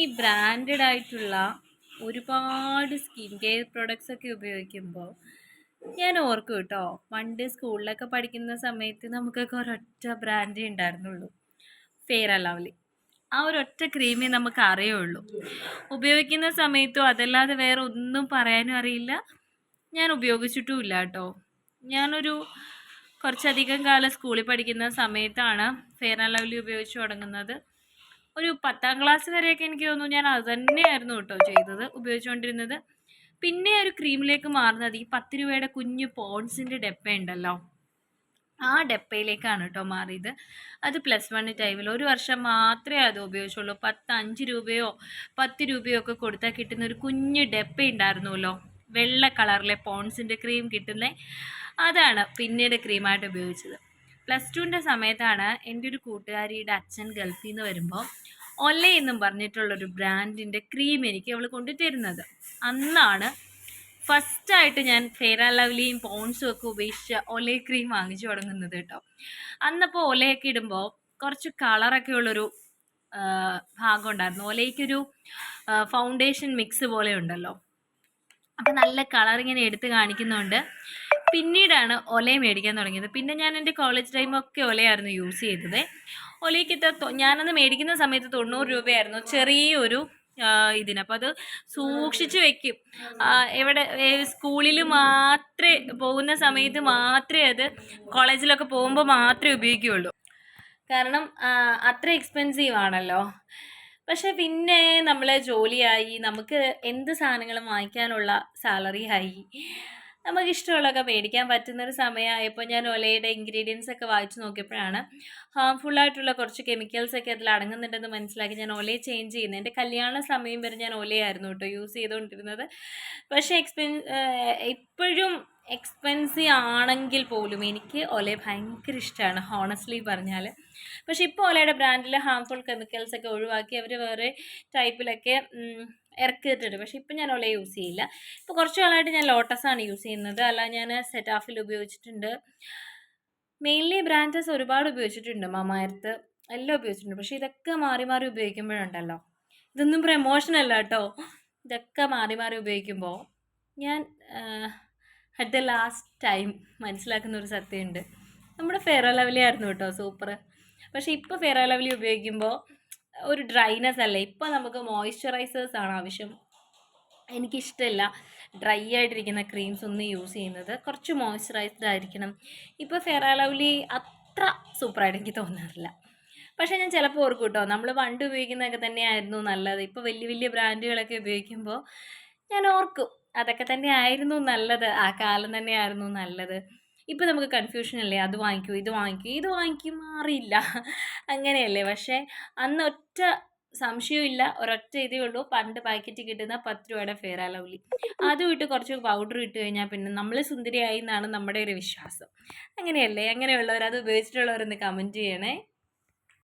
ഈ ബ്രാൻഡഡ് ആയിട്ടുള്ള ഒരുപാട് സ്കിൻ കെയർ പ്രൊഡക്ട്സ് ഒക്കെ ഉപയോഗിക്കുമ്പോൾ ഞാൻ ഓർക്കും കേട്ടോ. പണ്ട് സ്കൂളിലൊക്കെ പഠിക്കുന്ന സമയത്ത് നമുക്കൊക്കെ ഒരൊറ്റ ബ്രാൻഡേ ഉണ്ടായിരുന്നുള്ളൂ. ഫെയർ ലവ്ലി ആ ഒരൊറ്റ ക്രീമേ നമുക്ക് അറിയുള്ളൂ. ഉപയോഗിക്കുന്ന സമയത്തും അതല്ലാതെ വേറെ ഒന്നും പറയാനും അറിയില്ല. ഞാൻ ഉപയോഗിച്ചിട്ടുമില്ല കേട്ടോ. ഞാനൊരു കുറച്ചധികം കാലം സ്കൂളിൽ പഠിക്കുന്ന സമയത്താണ് ഫെയർ ആൻഡ് ലവ്ലി ഉപയോഗിച്ച് തുടങ്ങുന്നത്. ഒരു പത്താം ക്ലാസ് വരെയൊക്കെ എനിക്ക് തോന്നുന്നു ഞാൻ അത് തന്നെയായിരുന്നു കേട്ടോ ചെയ്തത് ഉപയോഗിച്ചുകൊണ്ടിരുന്നത്. പിന്നെ ഒരു ക്രീമിലേക്ക് മാറുന്നത് ഈ പത്ത് രൂപയുടെ കുഞ്ഞു പോൺസിന്റെ ഡെപ്പ ഉണ്ടല്ലോ ആ ഡെപ്പയിലേക്കാണ് കേട്ടോ മാറിയത്. അത് പ്ലസ് വൺ ടൈമിൽ ഒരു വർഷം മാത്രമേ അത് ഉപയോഗിച്ചുള്ളൂ. പത്ത് അഞ്ച് രൂപയോ പത്ത് രൂപയോ ഒക്കെ കൊടുത്താൽ കിട്ടുന്ന ഒരു കുഞ്ഞ് ഡെപ്പ ഉണ്ടായിരുന്നല്ലോ. വെള്ള കളറിലെ പോൺസിന്റെ ക്രീം കിട്ടുന്നത് അതാണ് പിന്നീട് ക്രീമായിട്ട് ഉപയോഗിച്ചത്. പ്ലസ് ടുവിന്റെ സമയത്താണ് എന്റെ ഒരു കൂട്ടുകാരിയുടെ അച്ഛൻ ഗൾഫിൽ നിന്ന് വരുമ്പോൾ ഒല എന്നും പറഞ്ഞിട്ടുള്ളൊരു ബ്രാൻഡിന്റെ ക്രീം എനിക്ക് അവൾ കൊണ്ടു തരുന്നത് അന്നാണ് ഫസ്റ്റായിട്ട് ഞാൻ ഫെയർ ആൻഡ് ലവ്ലിയും പോൺസും ഒക്കെ ഉപേക്ഷിച്ച് ഒലേ ക്രീം വാങ്ങിച്ചു തുടങ്ങുന്നത് കേട്ടോ. അന്നപ്പോൾ ഒലയൊക്കെ ഇടുമ്പോൾ കുറച്ച് കളറൊക്കെ ഉള്ളൊരു ഭാഗം ഉണ്ടായിരുന്നു ഒലയ്ക്കൊരു ഫൗണ്ടേഷൻ മിക്സ് പോലെ ഉണ്ടല്ലോ. അപ്പം നല്ല കളർ ഇങ്ങനെ എടുത്ത് കാണിക്കുന്നുണ്ട് പിന്നീടാണ് ഒലയെ മേടിക്കാൻ തുടങ്ങിയത്. പിന്നെ ഞാൻ എന്റെ കോളേജ് ടൈമൊക്കെ ഒലയായിരുന്നു യൂസ് ചെയ്തത്. ഒലയ്ക്ക് ഞാനന്ന് മേടിക്കുന്ന സമയത്ത് തൊണ്ണൂറ് രൂപയായിരുന്നു ചെറിയൊരു ഇതിന്. അപ്പം അത് സൂക്ഷിച്ച് വെക്കും. എവിടെ സ്കൂളിൽ മാത്രമേ പോകുന്ന സമയത്ത് മാത്രമേ അത് കോളേജിലൊക്കെ പോകുമ്പോൾ മാത്രമേ ഉപയോഗിക്കുകയുള്ളൂ കാരണം അത്ര എക്സ്പെൻസീവ് ആണല്ലോ. പക്ഷെ പിന്നെ നമ്മളെ ജോലിയായി. നമുക്ക് എന്ത് സാധനങ്ങളും വാങ്ങിക്കാനുള്ള സാലറി ആയി. നമുക്ക് ഇഷ്ടമുള്ളതൊക്കെ മേടിക്കാൻ പറ്റുന്നൊരു സമയമായപ്പോൾ ഞാൻ ഒലയുടെ ഇൻഗ്രീഡിയൻസ് ഒക്കെ വായിച്ചു നോക്കിയപ്പോഴാണ് ഹാംഫുൾ ആയിട്ടുള്ള കുറച്ച് കെമിക്കൽസ് ഒക്കെ അതിൽ അടങ്ങുന്നുണ്ടെന്ന് മനസ്സിലാക്കി ഞാൻ ഒലയെ ചേഞ്ച് ചെയ്യുന്നത്. എന്റെ കല്യാണ സമയം വരെ ഞാൻ ഒലയായിരുന്നു കേട്ടോ യൂസ് ചെയ്തുകൊണ്ടിരുന്നത്. പക്ഷേ എക്സ്പെൻ ഇപ്പോഴും എക്സ്പെൻസീവ് ആണെങ്കിൽ പോലും എനിക്ക് ഒലയെ ഭയങ്കര ഇഷ്ടമാണ് ഹോണസ്റ്റ്ലി പറഞ്ഞാൽ. പക്ഷേ ഇപ്പോൾ ഒലയുടെ ബ്രാൻഡിൽ ഹാംഫുൾ കെമിക്കൽസ് ഒക്കെ ഒഴിവാക്കി അവർ വേറെ ടൈപ്പിലൊക്കെ ഇറക്കിയിട്ടുണ്ട്. പക്ഷേ ഇപ്പം ഞാൻ ഒല യൂസ് ചെയ്യില്ല. ഇപ്പോൾ കുറച്ച് നാളായിട്ട് ഞാൻ ലോട്ടസാണ് യൂസ് ചെയ്യുന്നത്. അല്ല ഞാൻ സെറ്റ് സെറ്റാഫിൽ ഉപയോഗിച്ചിട്ടുണ്ട്. മെയിൻലി ബ്രാൻഡസ് ഒരുപാട് ഉപയോഗിച്ചിട്ടുണ്ട്. മമായർത്ത് എല്ലാം ഉപയോഗിച്ചിട്ടുണ്ട്. പക്ഷേ ഇതൊക്കെ മാറി മാറി ഉപയോഗിക്കുമ്പോഴുണ്ടല്ലോ. ഇതൊന്നും പ്രമോഷൻ അല്ല കേട്ടോ. ഇതൊക്കെ മാറി മാറി ഉപയോഗിക്കുമ്പോൾ ഞാൻ അറ്റ് ദ ലാസ്റ്റ് ടൈം മനസ്സിലാക്കുന്ന ഒരു സത്യമുണ്ട്. നമ്മുടെ ഫെയർ ലവലി ആയിരുന്നു കേട്ടോ. സൂപ്പർ. പക്ഷേ ഇപ്പോൾ ഫെയർ ലവലി ഉപയോഗിക്കുമ്പോൾ ഒരു ഡ്രൈനെസ് അല്ല. ഇപ്പോൾ നമുക്ക് മോയ്സ്ചറൈസേഴ്സ് ആണ് ആവശ്യം. എനിക്കിഷ്ടമല്ല ഡ്രൈ ആയിട്ടിരിക്കുന്ന ക്രീംസ് ഒന്നും യൂസ് ചെയ്യുന്നത്. കുറച്ച് മോയ്സ്ചറൈസ്ഡ് ആയിരിക്കണം. ഇപ്പോൾ ഫെയർ ലവ്ലി അത്ര സൂപ്പറായിട്ട് എനിക്ക് തോന്നാറില്ല. പക്ഷേ ഞാൻ ചിലപ്പോൾ ഓർക്കും കേട്ടോ നമ്മൾ പണ്ട് ഉപയോഗിക്കുന്നതൊക്കെ തന്നെയായിരുന്നു നല്ലത്. ഇപ്പോൾ വലിയ വലിയ ബ്രാൻഡുകളൊക്കെ ഉപയോഗിക്കുമ്പോൾ ഞാൻ ഓർക്കും അതൊക്കെ തന്നെ ആയിരുന്നു നല്ലത്. ആ കാലം തന്നെയായിരുന്നു നല്ലത്. ഇപ്പോൾ നമുക്ക് കൺഫ്യൂഷൻ അല്ലേ? അത് വാങ്ങിക്കൂ ഇത് വാങ്ങിക്കൂ ഇത് വാങ്ങിക്കും മാറിയില്ല. അങ്ങനെയല്ലേ? പക്ഷേ അന്ന് ഒറ്റ സംശയമില്ല ഒരൊറ്റ ഇതേ ഉള്ളൂ. പണ്ട് പാക്കറ്റ് കിട്ടുന്ന പത്ത് രൂപയുടെ ഫെയർ ലവ്ലി അതും ഇട്ട് കുറച്ച് പൗഡർ ഇട്ട് കഴിഞ്ഞാൽ പിന്നെ നമ്മൾ സുന്ദരിയായി എന്നാണ് നമ്മുടെ ഒരു വിശ്വാസം. അങ്ങനെയല്ലേ? അങ്ങനെയുള്ളവർ അത് ഉപയോഗിച്ചിട്ടുള്ളവരൊന്ന് കമന്റ് ചെയ്യണേ.